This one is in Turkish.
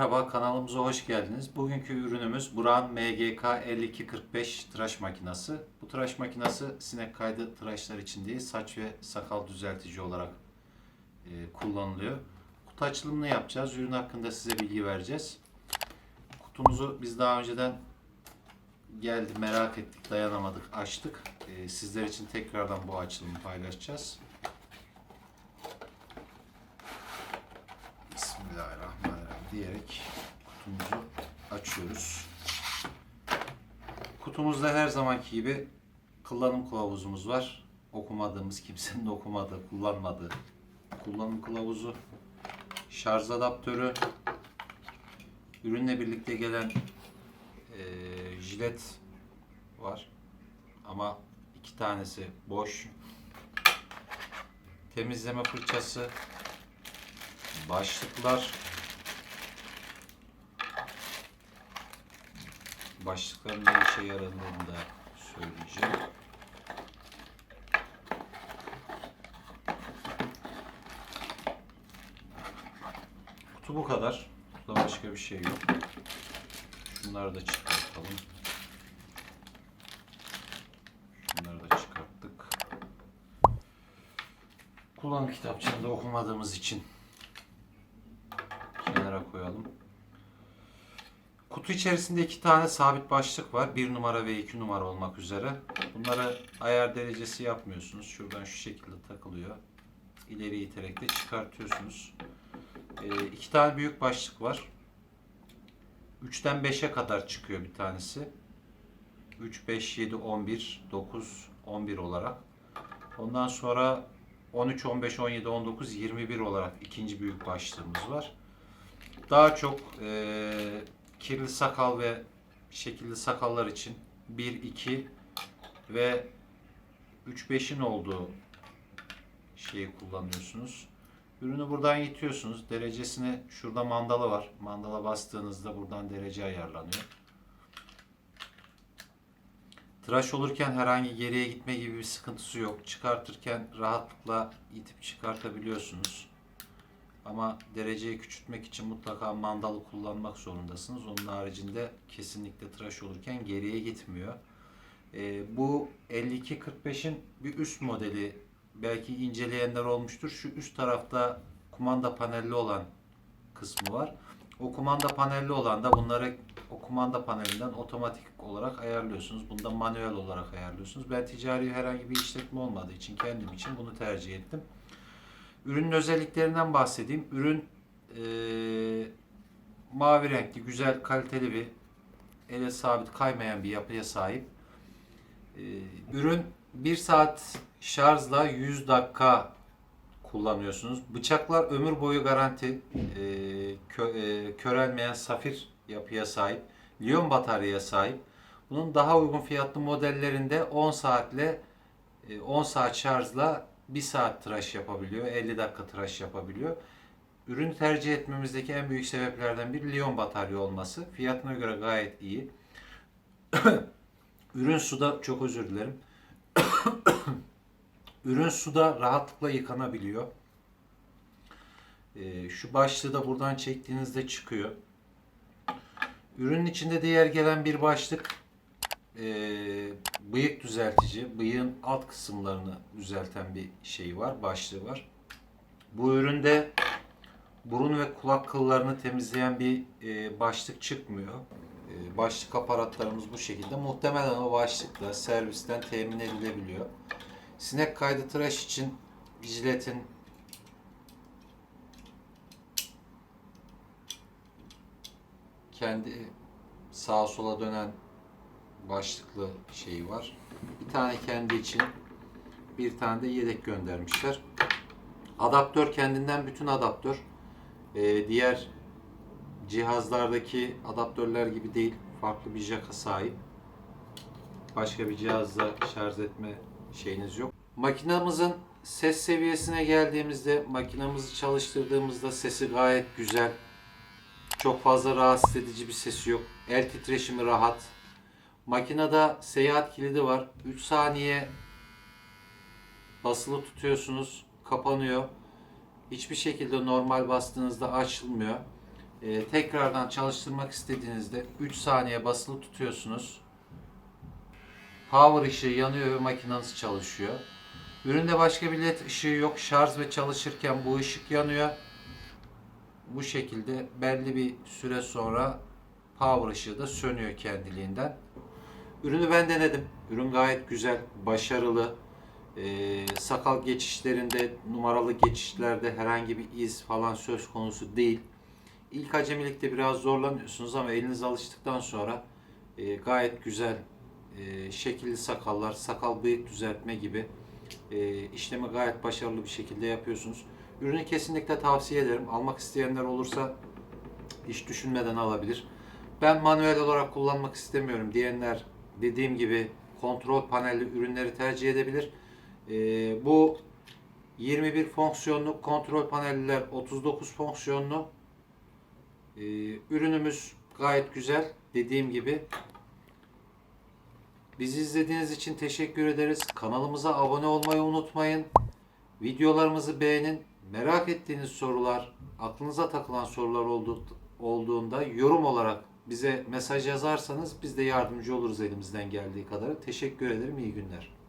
Merhaba kanalımıza hoş geldiniz. Bugünkü ürünümüz Buran MGK 5245 tıraş makinesi. Bu tıraş makinesi sinek kaydı tıraşlar için değil saç ve sakal düzeltici olarak e, kullanılıyor. Kutu açılımını yapacağız. Ürün hakkında size bilgi vereceğiz. Kutumuzu biz daha önceden geldi merak ettik dayanamadık açtık. E, sizler için tekrardan bu açılımı paylaşacağız. Bismillahirrahmanirrahim diyerek kutumuzu açıyoruz. Kutumuzda her zamanki gibi kullanım kılavuzumuz var. Okumadığımız, kimsenin okumadığı, kullanmadığı kullanım kılavuzu, şarj adaptörü, ürünle birlikte gelen eee, jilet var. Ama iki tanesi boş. Temizleme fırçası, başlıklar başlıkların ne işe yaradığını da söyleyeceğim. Kutu bu kadar. Kutuda başka bir şey yok. Şunları da çıkartalım. Şunları da çıkarttık. Kullanım kitapçığını da okumadığımız için kenara koyalım. Kutu içerisinde iki tane sabit başlık var. Bir numara ve iki numara olmak üzere. Bunları ayar derecesi yapmıyorsunuz. Şuradan şu şekilde takılıyor. İleri iterek de çıkartıyorsunuz. Ee, iki tane büyük başlık var. 3'ten 5'e kadar çıkıyor bir tanesi. 3, 5, 7, 11, 9, 11 olarak. Ondan sonra 13, 15, 17, 19, 21 olarak ikinci büyük başlığımız var. Daha çok eee, kirli sakal ve şekilli sakallar için 1, 2 ve 3, 5'in olduğu şeyi kullanıyorsunuz. Ürünü buradan yitiyorsunuz. Derecesini şurada mandala var. Mandala bastığınızda buradan derece ayarlanıyor. Tıraş olurken herhangi geriye gitme gibi bir sıkıntısı yok. Çıkartırken rahatlıkla itip çıkartabiliyorsunuz. Ama dereceyi küçültmek için mutlaka mandalı kullanmak zorundasınız. Onun haricinde kesinlikle tıraş olurken geriye gitmiyor. Ee, bu 5245'in bir üst modeli belki inceleyenler olmuştur. Şu üst tarafta kumanda panelli olan kısmı var. O kumanda panelli olan da bunları o kumanda panelinden otomatik olarak ayarlıyorsunuz. Bunda manuel olarak ayarlıyorsunuz. Ben ticari herhangi bir işletme olmadığı için kendim için bunu tercih ettim. Ürünün özelliklerinden bahsedeyim. Ürün eee, mavi renkli, güzel, kaliteli bir ele sabit kaymayan bir yapıya sahip. Eee, ürün 1 saat şarjla 100 dakika kullanıyorsunuz. Bıçaklar ömür boyu garanti. Eee, kö- eee, körelmeyen safir yapıya sahip. Liyon bataryaya sahip. Bunun daha uygun fiyatlı modellerinde 10 saatle e, 10 saat şarjla 1 saat tıraş yapabiliyor. 50 dakika tıraş yapabiliyor. Ürünü tercih etmemizdeki en büyük sebeplerden biri Liyon batarya olması. Fiyatına göre gayet iyi. Ürün suda çok özür dilerim. Ürün suda rahatlıkla yıkanabiliyor. E, şu başlığı da buradan çektiğinizde çıkıyor. Ürünün içinde diğer gelen bir başlık e, bıyık düzeltici, bıyığın alt kısımlarını düzelten bir şey var, başlığı var. Bu üründe burun ve kulak kıllarını temizleyen bir e, başlık çıkmıyor. E, başlık aparatlarımız bu şekilde. Muhtemelen o başlıkla servisten temin edilebiliyor. Sinek kaydı tıraş için jiletin kendi sağa sola dönen başlıklı şeyi var. Bir tane kendi için, bir tane de yedek göndermişler. Adaptör kendinden bütün adaptör. Ee, diğer cihazlardaki adaptörler gibi değil. Farklı bir jaka sahip. Başka bir cihazla şarj etme şeyiniz yok. Makinamızın ses seviyesine geldiğimizde makinamızı çalıştırdığımızda sesi gayet güzel. Çok fazla rahatsız edici bir sesi yok. El titreşimi rahat. Makinede seyahat kilidi var. 3 saniye basılı tutuyorsunuz. Kapanıyor. Hiçbir şekilde normal bastığınızda açılmıyor. Ee, tekrardan çalıştırmak istediğinizde 3 saniye basılı tutuyorsunuz. Power ışığı yanıyor ve makineniz çalışıyor. Üründe başka bir led ışığı yok. Şarj ve çalışırken bu ışık yanıyor. Bu şekilde belli bir süre sonra power ışığı da sönüyor kendiliğinden. Ürünü ben denedim. Ürün gayet güzel, başarılı. Ee, sakal geçişlerinde, numaralı geçişlerde herhangi bir iz falan söz konusu değil. İlk acemilikte biraz zorlanıyorsunuz ama eliniz alıştıktan sonra e, gayet güzel e, şekilli sakallar, sakal bıyık düzeltme gibi e, işlemi gayet başarılı bir şekilde yapıyorsunuz. Ürünü kesinlikle tavsiye ederim. Almak isteyenler olursa hiç düşünmeden alabilir. Ben manuel olarak kullanmak istemiyorum diyenler dediğim gibi kontrol panelli ürünleri tercih edebilir. E, bu 21 fonksiyonlu kontrol panelliler 39 fonksiyonlu. E, ürünümüz gayet güzel. Dediğim gibi Bizi izlediğiniz için teşekkür ederiz. Kanalımıza abone olmayı unutmayın. Videolarımızı beğenin. Merak ettiğiniz sorular, aklınıza takılan sorular oldu, olduğunda yorum olarak bize mesaj yazarsanız biz de yardımcı oluruz elimizden geldiği kadar. Teşekkür ederim. İyi günler.